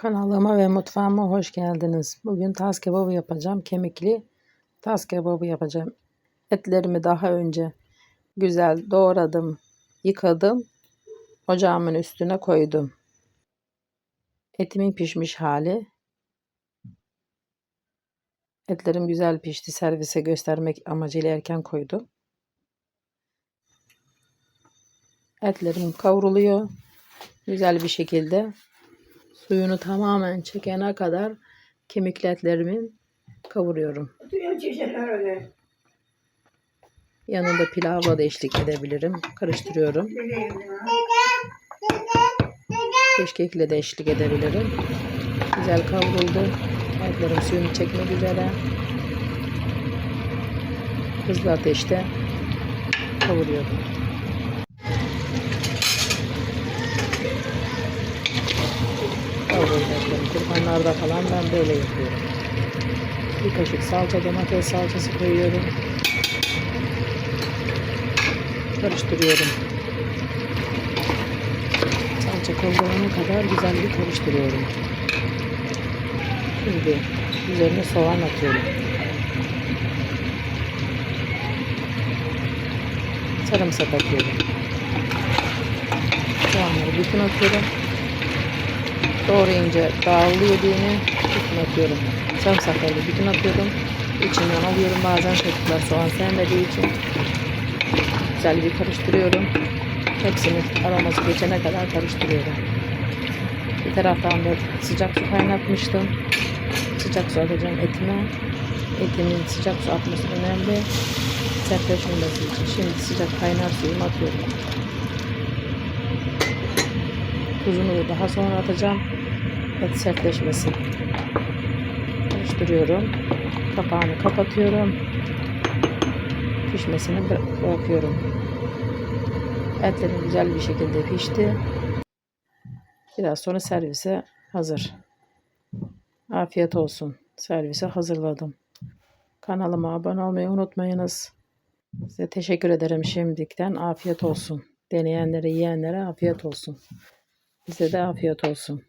Kanalıma ve mutfağıma hoş geldiniz. Bugün tas kebabı yapacağım. Kemikli tas kebabı yapacağım. Etlerimi daha önce güzel doğradım, yıkadım. Ocağımın üstüne koydum. Etimin pişmiş hali. Etlerim güzel pişti. Servise göstermek amacıyla erken koydum. Etlerim kavruluyor. Güzel bir şekilde suyunu tamamen çekene kadar etlerimin kavuruyorum. Yanında pilavla da eşlik edebilirim. Karıştırıyorum. Keşkekle de eşlik edebilirim. Güzel kavruldu. Etlerim suyunu çekmek üzere. Hızlı ateşte kavuruyorum. Kavruldu Kurbanlarda falan ben böyle yapıyorum. Bir kaşık salça, domates salçası koyuyorum. Karıştırıyorum. Salça kavrulana kadar güzel bir karıştırıyorum. Şimdi üzerine soğan atıyorum. Sarımsak atıyorum. Soğanları bütün atıyorum. Doğrayınca dağılıyor diye bütün atıyorum. Sarımsakları bütün atıyorum. İçinden alıyorum bazen çocuklar soğan sevmediği için. Güzel bir karıştırıyorum. Hepsini aroması geçene kadar karıştırıyorum. Bir taraftan da sıcak su kaynatmıştım. Sıcak su atacağım etime. Etimin sıcak su atması önemli. Sertleşmemesi için. Şimdi sıcak kaynar suyumu atıyorum. Tuzunu da daha sonra atacağım. Et sertleşmesin. Karıştırıyorum. Kapağını kapatıyorum. Pişmesini bıra- bırakıyorum. Etlerim güzel bir şekilde pişti. Biraz sonra servise hazır. Afiyet olsun. Servise hazırladım. Kanalıma abone olmayı unutmayınız. Size teşekkür ederim şimdiden. Afiyet olsun. Deneyenlere, yiyenlere afiyet olsun. Bize de afiyet olsun.